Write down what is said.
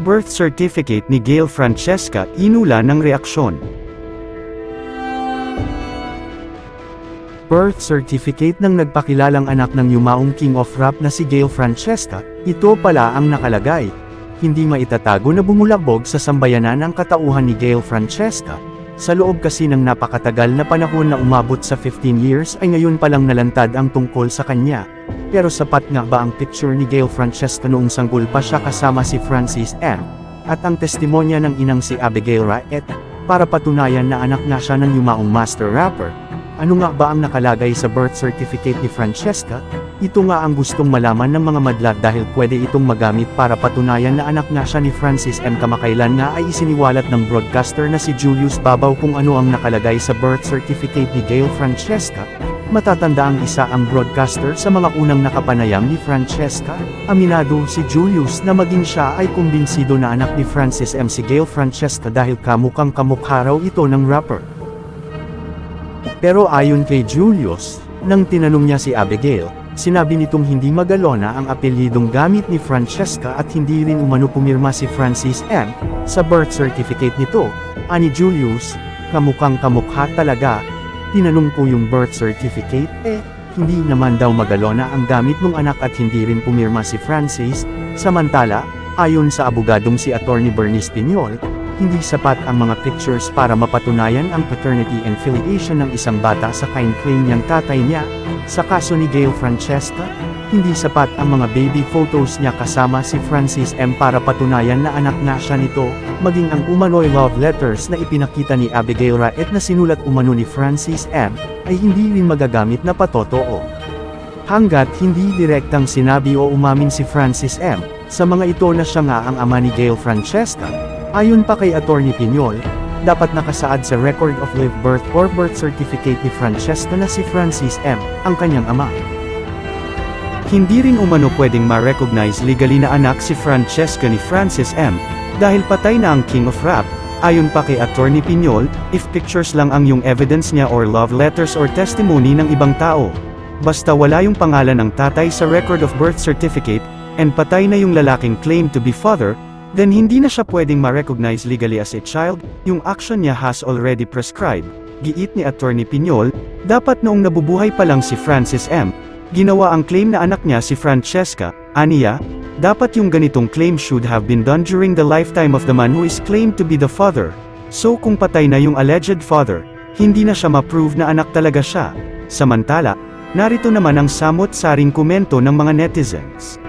birth certificate ni Gail Francesca inula ng reaksyon. Birth certificate ng nagpakilalang anak ng yumaong King of Rap na si Gail Francesca, ito pala ang nakalagay. Hindi maitatago na bumulabog sa sambayanan ang katauhan ni Gail Francesca. Sa loob kasi ng napakatagal na panahon na umabot sa 15 years ay ngayon palang nalantad ang tungkol sa kanya. Pero sapat nga ba ang picture ni Gail Francesca noong sanggol pa siya kasama si Francis M. At ang testimonya ng inang si Abigail Raet, para patunayan na anak nga siya ng yumaong master rapper. Ano nga ba ang nakalagay sa birth certificate ni Francesca? Ito nga ang gustong malaman ng mga madla dahil pwede itong magamit para patunayan na anak nga siya ni Francis M. Kamakailan nga ay isiniwalat ng broadcaster na si Julius Babaw kung ano ang nakalagay sa birth certificate ni Gail Francesca. Matatanda ang isa ang broadcaster sa mga unang nakapanayam ni Francesca. Aminado si Julius na maging siya ay kumbinsido na anak ni Francis M. si Gail Francesca dahil kamukang kamukha raw ito ng rapper. Pero ayon kay Julius, nang tinanong niya si Abigail, sinabi nitong hindi magalona ang apelyidong gamit ni Francesca at hindi rin umano pumirma si Francis M. sa birth certificate nito. Ani Julius, kamukhang kamukha talaga. Tinanong ko yung birth certificate, eh, hindi naman daw magalona ang gamit ng anak at hindi rin pumirma si Francis. Samantala, ayon sa abogadong si Attorney Bernice Piñol, hindi sapat ang mga pictures para mapatunayan ang paternity and filiation ng isang bata sa kind claim niyang tatay niya. Sa kaso ni Gail Francesca, hindi sapat ang mga baby photos niya kasama si Francis M para patunayan na anak nga siya nito, maging ang umano'y love letters na ipinakita ni Abigail Raet na sinulat umano ni Francis M, ay hindi rin magagamit na patotoo. Hanggat hindi direktang sinabi o umamin si Francis M, sa mga ito na siya nga ang ama ni Gail Francesca, Ayon pa kay Attorney Piñol, dapat nakasaad sa Record of Live Birth or Birth Certificate ni Francesca na si Francis M., ang kanyang ama. Hindi rin umano pwedeng ma-recognize legally na anak si Francesca ni Francis M., dahil patay na ang King of Rap. Ayon pa kay Attorney Piñol, if pictures lang ang yung evidence niya or love letters or testimony ng ibang tao. Basta wala yung pangalan ng tatay sa record of birth certificate, and patay na yung lalaking claim to be father, then hindi na siya pwedeng ma-recognize legally as a child, yung action niya has already prescribed. Giit ni Attorney Piñol, dapat noong nabubuhay pa lang si Francis M., ginawa ang claim na anak niya si Francesca, aniya, dapat yung ganitong claim should have been done during the lifetime of the man who is claimed to be the father. So kung patay na yung alleged father, hindi na siya ma-prove na anak talaga siya. Samantala, narito naman ang samot-saring komento ng mga netizens.